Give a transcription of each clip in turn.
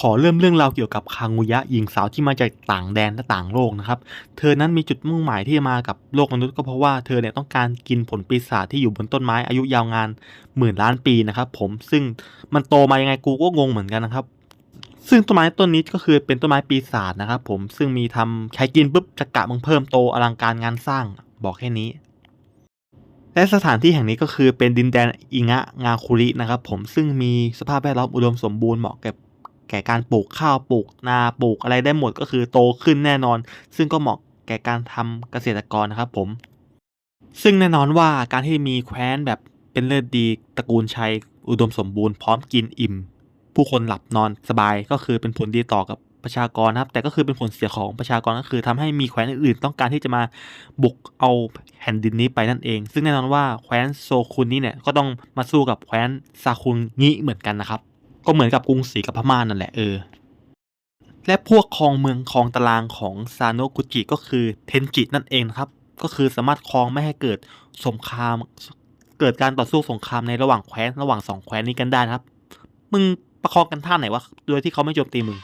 ขอเริ่มเรื่องราวเกี่ยวกับคางุยะหญิงสาวที่มาจากต่างแดนและต่างโลกนะครับ เธอนั้นมีจุดมุ่งหมายที่จะมากับโลกมนุษย์ก็เพราะว่าเธอเนี่ยต้องการกินผลปีศาจที่อยู่บนต้นไม้อายุยาวงานหมื่นล้านปีนะครับผมซึ่งมันโตมายังไงกูก็งงเหมือนกันนะครับซึ่งต้นไม้ต้นนี้ก็คือเป็นต้นไม้ปีศาจนะครับผมซึ่งมีทำใครกินปุ๊บจะกะมึงเพิ่มโตอลังการงานสร้างบอกแค่นี้ และสถานที่แห่งนี้ก็คือเป็นดินแดนอิงะงาคุรินะครับผมซึ่งมีสภาพแวดล้อมอุดมสมบูรณ์เหมาะกับ แก่การปลูกข้าวปลูกนาปลูกอะไรได้หมดก็คือโตขึ้นแน่นอน ซึ่งก็เหมาะแก่การทำเกษตรกรนะครับผม ซึ่งแน่นอนว่าการที่มีแคว้นแบบเป็นเลิศดีตระกูลชัยอุดมสมบูรณ์พร้อมกินอิ่ม ผู้คนหลับนอนสบายก็คือเป็นผลดีต่อกับประชากรนะครับ แต่ก็คือเป็นผลเสียของประชากรก็คือทำให้มีแคว้นอื่นๆ ต้องการที่จะมาบุกเอาแผ่นดินนี้ไปนั่นเอง ซึ่งแน่นอนว่าแคว้นโซคุนนี้เนี่ยก็ต้องมาสู้กับแคว้นซาคุนงิเหมือนกันนะครับ ก็เหมือนกับกรุงศรีกับพม่านั่นแหละเออ และพวกครองเมืองครองตารางของซาโนกุจิก็คือเทนจินั่นเองครับ ก็คือสามารถครองไม่ให้เกิดสงคราม เกิดการต่อสู้สงครามในระหว่างแคว้นระหว่างสองแคว้นนี้กันได้นะครับ มึงประคองกันท่าไหนวะ โดยที่เขาไม่โจมตีมึง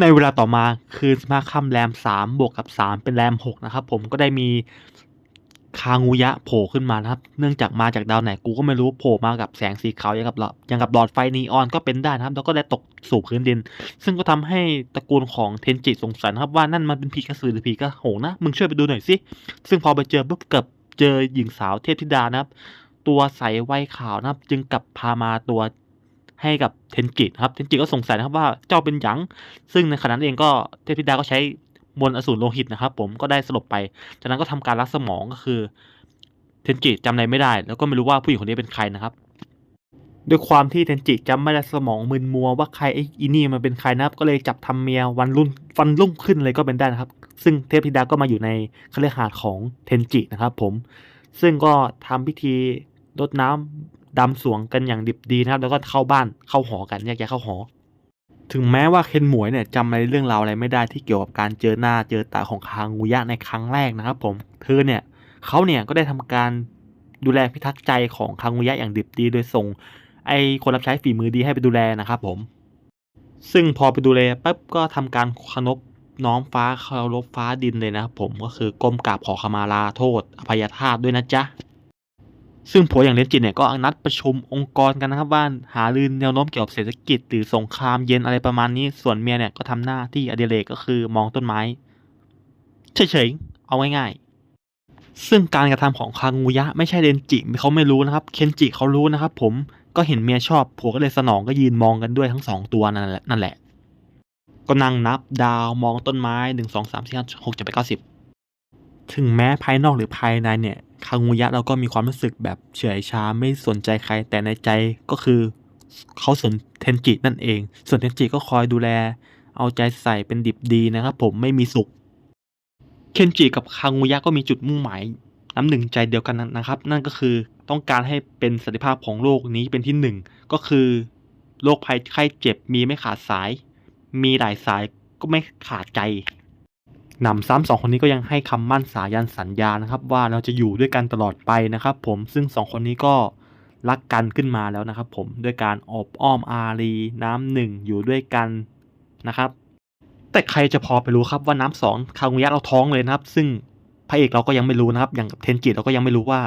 ในเวลาต่อมาคืนสิบห้าค่ำแรมสามบวกกับสามเป็นแรมหกนะครับผมก็ได้มี คางูยะโผล่ขึ้นมานะครับ เนื่องจากมาจากดาวไหนกูก็ไม่รู้โผล่มากับแสงสีขาวอย่างกับหลอดอย่างกับหลอดไฟนีออนก็เป็นได้นะครับ แล้วก็ได้ตกสู่พื้นดิน ซึ่งก็ทำให้ตระกูลของเทนจิสงสัยนะครับว่านั่นมันเป็นผีกระสือหรือผีกระโหงนะ มึงช่วยไปดูหน่อยสิ ซึ่งพอไปเจอปุ๊บเกับเจอหญิงสาวเทพธิดานะครับ ตัวใสไวัยขาวนะครับ จึงกลับพามาตัวให้กับเทนจิครับ เทนจิก็สงสัยนะครับว่าเจ้าเป็นหยัง ซึ่งในขณะนั้นเองก็เทพธิดาก็ใช้ มนต์อสูรโลหิตนะครับ ผมก็ได้สลบไป จากนั้นก็ทำการรักสมองก็คือเทนจิจำอะไรไม่ได้ แล้วก็ไม่รู้ว่าผู้หญิงคนนี้เป็นใครนะครับด้วยความที่เทนจิจำไม่ได้สมองมึนมัวว่าใครไอ้อีนี่มันเป็นใครนะครับ ก็เลยจับทำเมียวันรุ่นวันรุ่งขึ้นเลยก็เป็นได้นะครับ ซึ่งเทพธิดาก็มาอยู่ในคฤหาสน์ของเทนจินะครับ ผม ซึ่งก็ทำพิธีรดน้ำดำสวงกันอย่างดิบดีนะครับ แล้วก็เข้าบ้านเข้าหอกันแยกย้ายเข้าหอ ถึงแม้ว่าเคนหมวยเนี่ยจำอะไรเรื่องราวอะไรไม่ได้ที่เกี่ยวกับการเจอหน้าเจอตาของคางูยะในครั้งแรกนะครับผม เธอเนี่ยเขาเนี่ยก็ได้ทำการดูแลพิทักษ์ใจของคางูยะอย่างดิบดี โดยส่ง ไอคนรับใช้ฝีมือดีให้ไปดูแลนะครับผม ซึ่งพอไปดูแลปั๊บก็ทำการเคารพน้อมฟ้าเคารพฟ้าดินเลยนะครับผมก็คือก้มกราบขอขมาลาโทษ อภัยทาสด้วยนะจ๊ะ ซึ่งผัวอย่างเลนจิตเนี่ยก็นัดประชุมองค์กรกันนะครับว่าหารือแนวโน้มเกี่ยวกับเศรษฐกิจหรือสงครามเย็นอะไรประมาณนี้ ส่วนเมียเนี่ยก็ทำหน้าที่อดิเรกก็คือมองต้นไม้เฉยๆเอาง่ายๆ ซึ่งการกระทำของคางูยะ ไม่ใช่เดนจิเขาไม่รู้นะครับ เคนจิเขารู้นะครับ ผมก็เห็นเมียชอบผัวก็เลยสนองก็ยืนมองกันด้วยทั้งสองตัวนั่นแหละนั่นแหละ ก็นั่งนับดาวมองต้นไม้หนึ่งสองสามสี่ห้าหกเจ็ดแปดเก้าสิบถึงแม้ภายนอกหรือภายในเนี่ย คางูยะเราก็มีความรู้สึกแบบเฉยชาไม่สนใจใครแต่ในใจก็คือเขาสนเทนจินั่นเอง ส่วนเทนจิก็คอยดูแล เอาใจใส่เป็นดิบดีนะครับผมไม่มีสุขเคนจิกับคางูยะก็มีจุดมุ่งหมายน้ำหนึ่งใจเดียวกันนะครับ นั่นก็คือต้องการให้เป็นสันติภาพของโลกนี้เป็นที่หนึ่งก็คือโรคภัยไข้เจ็บมีไม่ขาดสาย มีหลายสายก็ไม่ขาดใจ นำซ้ำสองคนนี้ก็ยังให้คำมั่นสายันสัญญานะครับ ว่าเราจะอยู่ด้วยกันตลอดไปนะครับ ผมซึ่งสองคนนี้ก็รักกันขึ้นมาแล้วนะครับ ผมด้วยการอบอ้อมอารี น้ำหนึ่งอยู่ด้วยกันนะครับ แต่ใครจะพอไปรู้ครับว่าน้ำสองคางูยะเราท้องเลยนะครับ ซึ่งพระเอกเราก็ยังไม่รู้นะครับ อย่างกับเทนจิเราก็ยังไม่รู้ว่า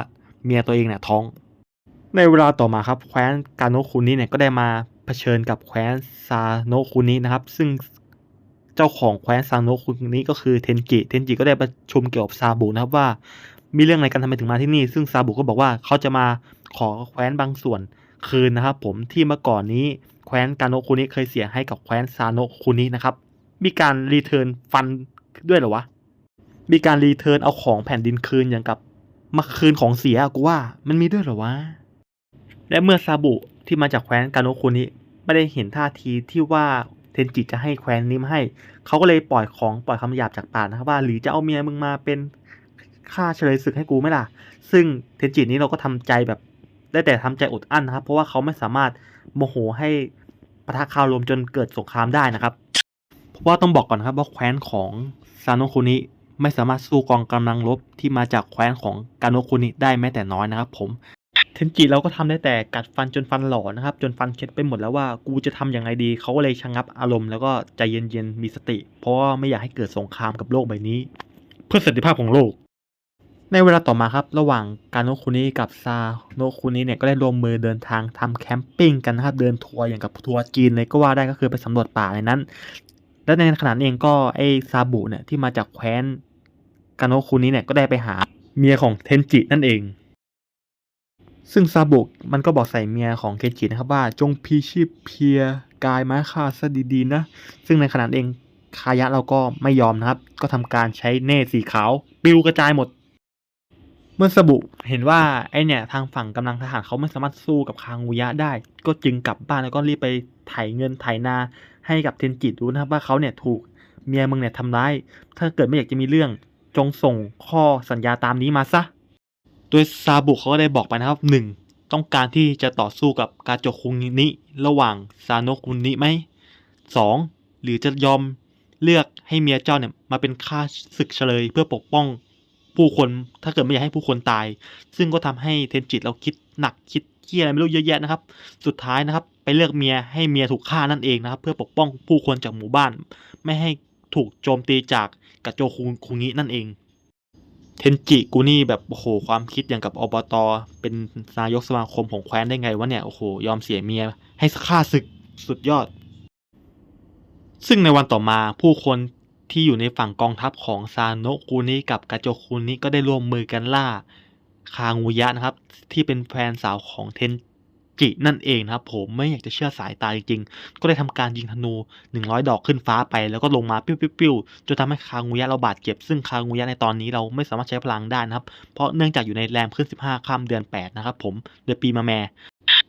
เมียตัวเองเนี่ยท้อง ในเวลาต่อมาครับแคว้นกาโนคุนิเนี่ยก็ได้มาเผชิญกับแคว้นซาโนคุนินะครับ ซึ่ง จ้าของแคว้นซาโนะคุนิก็คือเทนจิ เทนจิก็ได้ประชุมเกี่ยวกับซาบุนะครับว่า มีเรื่องอะไรกันทำไมถึงมาที่นี่ ซึ่งซาบุก็บอกว่าเขาจะมาขอแคว้นบางส่วนคืนนะครับผมที่เมื่อก่อนนี้แคว้นกาโนะคุนิเคยเสียให้กับแคว้นซาโนะคุนินะครับ มีการรีเทิร์นฟันด้วยเหรอวะ มีการรีเทิร์นเอาของแผ่นดินคืนอย่างกับมาคืนของเสียกูว่ามันมีด้วยเหรอวะ และเมื่อซาบุที่มาจากแคว้นกาโนะคุนิไม่ได้เห็นท่าทีที่ว่า นจิจะให้แคว้นนี้มาให้ เขาก็เลยปล่อยของปล่อยคำหยาบจากปากนะครับว่าหรือจะเอาเมียมึงมาเป็นค่าเฉลยศึกให้กูไหมล่ะ ซึ่งเทนจินี้เราก็ทำใจแบบได้แต่ทำใจอดอั้นนะครับ เพราะว่าเขาไม่สามารถโมโหให้ปะทะคารลมจนเกิดสงครามได้นะครับ เพราะว่าต้องบอกก่อนนะครับว่าแคว้นของซาโนคุนิไม่สามารถสู้กองกำลังรบที่มาจากแคว้นของกาโนคุนิได้แม้แต่น้อยนะครับ ผม ทนจิเราก็ทำได้แต่กัดฟันจนฟันหล่อนะครับ จนฟันเช็ดไปหมดแล้วว่ากูจะทำยังไงดี เขาก็เลยชะงับอารมณ์แล้วก็ใจเย็นๆมีสติ เพราะว่าไม่อยากให้เกิดสงครามกับโลกใบนี้ เพื่อสันติภาพของโลก ในเวลาต่อมาครับ ระหว่างการโนคุนิกับซาโนคุนิเนี่ยก็ได้รวมมือเดินทางทำแคมปิ้งกันนะครับเดินทัวร์อย่างกับทัวร์จีนเลยก็ว่าได้ก็คือไปสำรวจป่าในนั้น และในขณะนั้เองก็ไอซาบุเนี่ยที่มาจากแคว้นการโนคุนิเนี่ยก็ได้ไปหาเมียของเทนจินั่นเอง ซึ่งซาบุมันก็บอกใส่เมียของเคนจินะครับว่าจงพีชีพเพียกายม้ฆ่าซะดีๆนะ ซึ่งในขณะนั้นเองคายะเราก็ไม่ยอมนะครับ ก็ทำการใช้เนตรสีขาวปิวกระจายหมด เมื่อสบุเห็นว่าไอเนี่ยทางฝั่งกำลังทหารเขาไม่สามารถสู้กับคางุยะได้ ก็จึงกลับบ้านแล้วก็รีบไปไถเงินไถนาให้กับเทนจิรู้นะครับว่าเขาเนี่ยถูกเมียมึงเนี่ยทำร้าย ถ้าเกิดไม่อยากจะมีเรื่องจงส่งข้อสัญญาตามนี้มาซะ โดยซาบุเขาก็ได้บอกไปนะครับหนึ่งต้องการที่จะต่อสู้กับกาโจคุนิระหว่างซาโนะคุนิไหมสองหรือจะยอมเลือกให้เมียเจ้าเนี่ยมาเป็นข้าศึกเฉลยเพื่อปกป้องผู้คนถ้าเกิดไม่อยากให้ผู้คนตาย ซึ่งก็ทำให้เทนจิตเราคิดหนักคิดเกี้ยอะไรไม่รู้เยอะแยะนะครับ สุดท้ายนะครับ ไปเลือกเมียให้เมียถูกฆ่านั่นเองนะครับ เพื่อปกป้องผู้คนจากหมู่บ้าน ไม่ให้ถูกโจมตีจากกาโจคุคุงินั่นเอง เทนจิกูนี่แบบโอ้โหความคิดอย่างกับอบตเป็นนายกสมาคมของแคว้นได้ไงวะเนี่ยโอ้โหยอมเสียเมียให้ฆ่าศึกสุดยอด ซึ่งในวันต่อมาผู้คนที่อยู่ในฝั่งกองทัพของซาโนะคูนิกับกาโจคูนิก็ได้ร่วมมือกันล่าคางูยะนะครับ ที่เป็นแฟนสาวของเทน จินั่นเองนะครับผมไม่อยากจะเชื่อสายตาจริงๆ ก็ได้ทำการยิงธนู 100 ดอกขึ้นฟ้าไป แล้วก็ลงมาปิ้วๆจนทำให้คางูยะเราบาดเจ็บ ซึ่งคางูยะในตอนนี้เราไม่สามารถใช้พลังได้นะครับ เพราะเนื่องจากอยู่ในแรมขึ้น 15ค่ำเดือน 8 นะครับผมเดือนปีมาแม่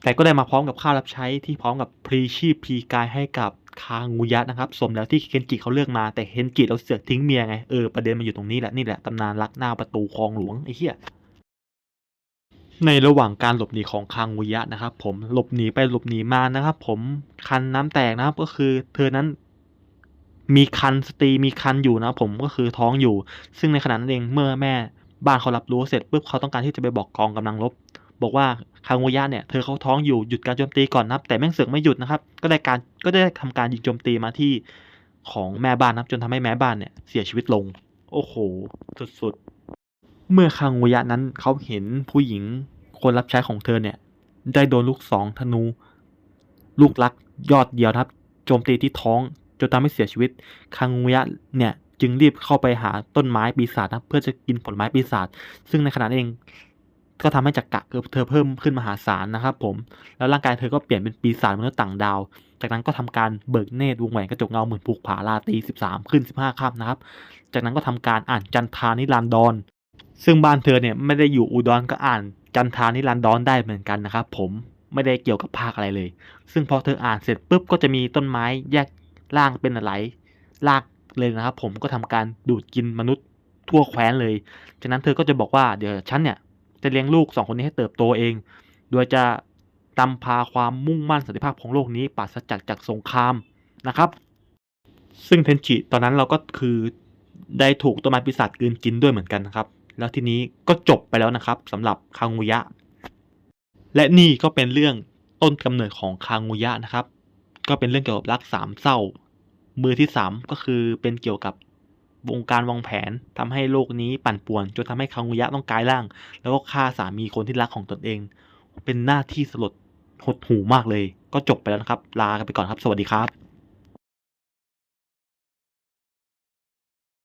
แต่ก็ได้มาพร้อมกับค่ารับใช้ที่พร้อมกับพรีชีพพรีกายให้กับคางูยะนะครับ สมแล้วที่เคนจิเขาเลือกมาแต่เคนจิเราเสือกทิ้งเมียไงเออประเด็นมันอยู่ตรงนี้แหละนี่แหละตำนานรักหน้าประตูคลองหลวงไอ้เหี้ย ในระหว่างการหลบหนีของคางูยะนะครับ ผมหลบหนีไปหลบหนีมานะครับ ผมคันน้ำแตกนะครับ ก็คือ เธอนั้น มีคันสตรีมีคันอยู่นะผมก็คือท้องอยู่ ซึ่งในขณะนั้นเองเมื่อแม่บ้านเขารับรู้เสร็จปุ๊บเขาต้องการที่จะไปบอกกองกำลังรบบอกว่าคางูยะเนี่ยเธอเขาท้องอยู่หยุดการโจมตีก่อนนะครับ แต่แม่งเสือกไม่หยุดนะครับ ก็ได้การก็ได้ทำการยิงโจมตีมาที่ของแม่บ้านนะครับ จนทำให้แม่บ้านเนี่ยเสียชีวิตลง โอ้โห สุดๆ เมื่อคางูยะนั้นเขาเห็นผู้หญิงคนรับใช้ของเธอเนี่ย ได้โดนลูกสองธนู ลูกรักยอดเดียวครับโจมตีที่ท้องจนทำให้เสียชีวิตคางูยะเนี่ยจึงรีบเข้าไปหาต้นไม้ปีศาจนะเพื่อจะกินผลไม้ปีศาจซึ่งในขณะนั้นเอง ก็ทำให้จักระเกิดเธอเพิ่มขึ้นมหาศาลนะครับผมแล้วร่างกายเธอก็เปลี่ยนเป็นปีศาจมนุษย์ต่างดาว จากนั้นก็ทำการเบิกเนตรวงแหวนกระจกเงาเหมือนผูกผาลาตี13 ขึ้น 15ค่ำนะครับ จากนั้นก็ทำการอ่านจันทานิรันดร ซึ่งบ้านเธอเนี่ยไม่ได้อยู่อุดรก็อ่านจันทานิรันดรได้เหมือนกันนะครับผมไม่ได้เกี่ยวกับภาคอะไรเลย ซึ่งพอเธออ่านเสร็จปุ๊บก็จะมีต้นไม้แยกร่างเป็นอะไรรากเลยนะครับ ผมก็ทำการดูดกินมนุษย์ทั่วแคว้นเลย จากนั้นเธอก็จะบอกว่าเดี๋ยวฉันเนี่ยจะเลี้ยงลูกสองคนนี้ให้เติบโตเอง โดยจะนำพาความมุ่งมั่นสันติภาพของโลกนี้ปราศจากจากสงครามนะครับ ซึ่งเทนจิตอนนั้นเราก็คือได้ถูกต้นไม้ปีศาจกืนกินด้วยเหมือนกันนะครับ แล้วทีนี้ก็จบไปแล้วนะครับสำหรับคางูยะ และนี่ก็เป็นเรื่องต้นกำเนิดของคางูยะนะครับ ก็เป็นเรื่องเกี่ยวกับรักสามเศร้า มือที่สามก็คือเป็นเกี่ยวกับวงการวางแผนทำให้โลกนี้ปั่นป่วน จนทำให้คางูยะต้องกลายร่าง แล้วก็ฆ่าสามีคนที่รักของตนเอง เป็นหน้าที่สลดหดหูมากเลย ก็จบไปแล้วนะครับ ลากันไปก่อนครับ สวัสดีครับ